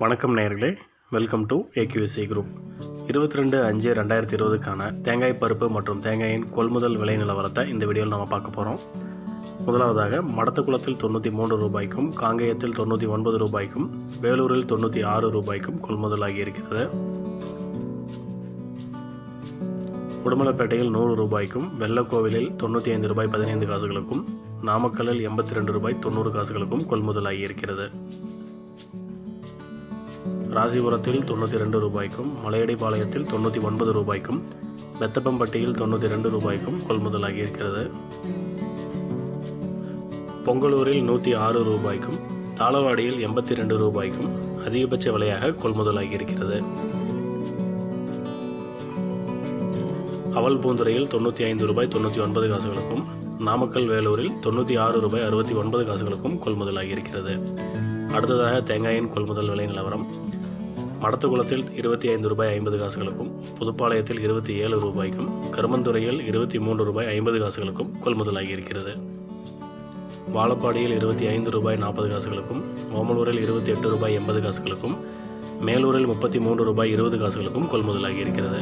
வணக்கம் நேர்களே welcome to AQSC group இருபத்தி ரெண்டு அஞ்சு ரெண்டாயிரத்தி இருபதுக்கான தேங்காய் பருப்பு மற்றும் தேங்காயின் கொள்முதல் விலை நிலவரத்தை இந்த வீடியோவில் நம்ம பார்க்க போகிறோம் முதலாவதாக மடத்துக்குளத்தில் தொண்ணூற்றி மூன்று ரூபாய்க்கும் காங்கேயத்தில் தொண்ணூற்றி ஒன்பது ரூபாய்க்கும் வேலூரில் தொண்ணூற்றி ஆறு ரூபாய்க்கும் கொள்முதலாகி இருக்கிறது உடுமலைப்பேட்டையில் நூறு ரூபாய்க்கும் வெள்ளக்கோவிலில் தொண்ணூற்றி ஐந்து ரூபாய் பதினைந்து காசுகளுக்கும் நாமக்கல்லில் எண்பத்தி ரெண்டு ரூபாய் தொண்ணூறு காசுகளுக்கும் கொள்முதலாகி இருக்கிறது ராசிபுரத்தில் தொண்ணூற்றி ரெண்டு ரூபாய்க்கும் மலையடிப்பாளையத்தில் தொண்ணூற்றி ஒன்பது ரூபாய்க்கும் வெத்தப்பம்பட்டியில் தொண்ணூற்றி ரெண்டு ரூபாய்க்கும் கொள்முதலாகி இருக்கிறது. பொங்கலூரில் நூற்றி ஆறு ரூபாய்க்கும் தாளவாடியில் எண்பத்தி ரெண்டு ரூபாய்க்கும் அதிகபட்ச விலையாக கொள்முதலாகி இருக்கிறது. அவல் பூந்துரையில் தொண்ணூற்றி ஐந்து ரூபாய் தொண்ணூற்றி ஒன்பது காசுகளுக்கும் நாமக்கல் வேலூரில் தொண்ணூற்றி ஆறு ரூபாய் அறுபத்தி ஒன்பது காசுகளுக்கும் கொள்முதலாகி இருக்கிறது. அடுத்ததாக தேங்காயின் கொள்முதல் விலை நிலவரம். மடத்துக்குளத்தில் இருபத்தி ஐந்து ரூபாய் ஐம்பது காசுகளுக்கும் புதுப்பாளையத்தில் இருபத்தி ஏழு ரூபாய்க்கும் கருமந்துறையில் இருபத்தி மூன்று ரூபாய் ஐம்பது காசுகளுக்கும் கொள்முதலாகி இருக்கிறது வாழப்பாடியில் இருபத்தி ஐந்து ரூபாய் நாற்பது காசுகளுக்கும் ஓமலூரில் இருபத்தி எட்டு ரூபாய் எண்பது காசுகளுக்கும் மேலூரில் முப்பத்தி மூன்று ரூபாய் இருபது காசுகளுக்கும் கொள்முதலாகி இருக்கிறது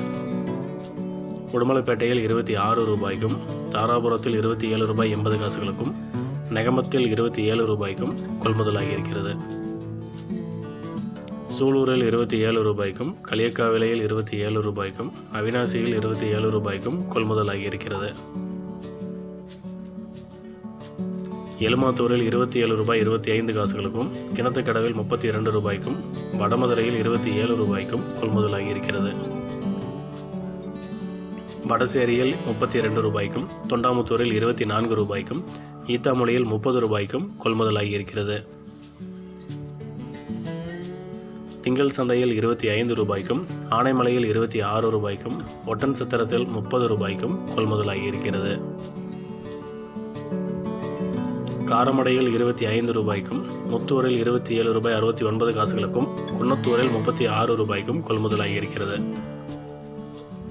உடுமலைப்பேட்டையில் இருபத்தி ஆறு ரூபாய்க்கும் தாராபுரத்தில் இருபத்தி ஏழு ரூபாய் எண்பது காசுகளுக்கும் நெகமத்தில் இருபத்தி ஏழு ரூபாய்க்கும் கொள்முதலாகி இருக்கிறது சூலூரில் இருபத்தி ஏழு ரூபாய்க்கும் களியக்காவிலையில் இருபத்தி ஏழு ரூபாய்க்கும் அவினாசியில் இருபத்தி ஏழு ரூபாய்க்கும் கொள்முதலாகி இருக்கிறது எலுமாத்தூரில் இருபத்தி ஏழு ரூபாய் இருபத்தி ஐந்து காசுகளுக்கும் கிணத்துக்கடவில் முப்பத்தி இரண்டு ரூபாய்க்கும் வடமதுரையில் இருபத்தி ஏழு ரூபாய்க்கும் கொள்முதலாகி இருக்கிறது வடசேரியில் முப்பத்தி இரண்டு ரூபாய்க்கும் தொண்டாமுத்தூரில் இருபத்தி நான்கு ரூபாய்க்கும் ஈத்தாமொழியில் முப்பது ரூபாய்க்கும் கொள்முதலாகி இருக்கிறது திங்கள் சந்தையில் இருபத்தி ஐந்து ரூபாய்க்கும் ஆனைமலையில் இருபத்தி ஆறு ரூபாய்க்கும் ஒட்டன் சித்திரத்தில் முப்பது ரூபாய்க்கும் கொள்முதலாகி இருக்கிறது காரமடையில் இருபத்தி ஐந்து ரூபாய்க்கும் முத்தூரில் இருபத்தி ஏழு ரூபாய் அறுபத்தி ஒன்பது காசுகளுக்கும் குன்னத்தூரில் முப்பத்தி ஆறு ரூபாய்க்கும் கொள்முதலாகி இருக்கிறது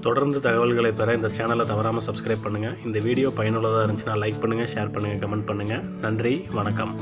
தொடர்ந்து தகவல்களை பெற இந்த சேனலை தவறாமல் சப்ஸ்கிரைப் பண்ணுங்கள் இந்த வீடியோ பயனுள்ளதாக இருந்துச்சுன்னா லைக் பண்ணுங்கள் ஷேர் பண்ணுங்கள் கமெண்ட் பண்ணுங்கள் நன்றி வணக்கம்.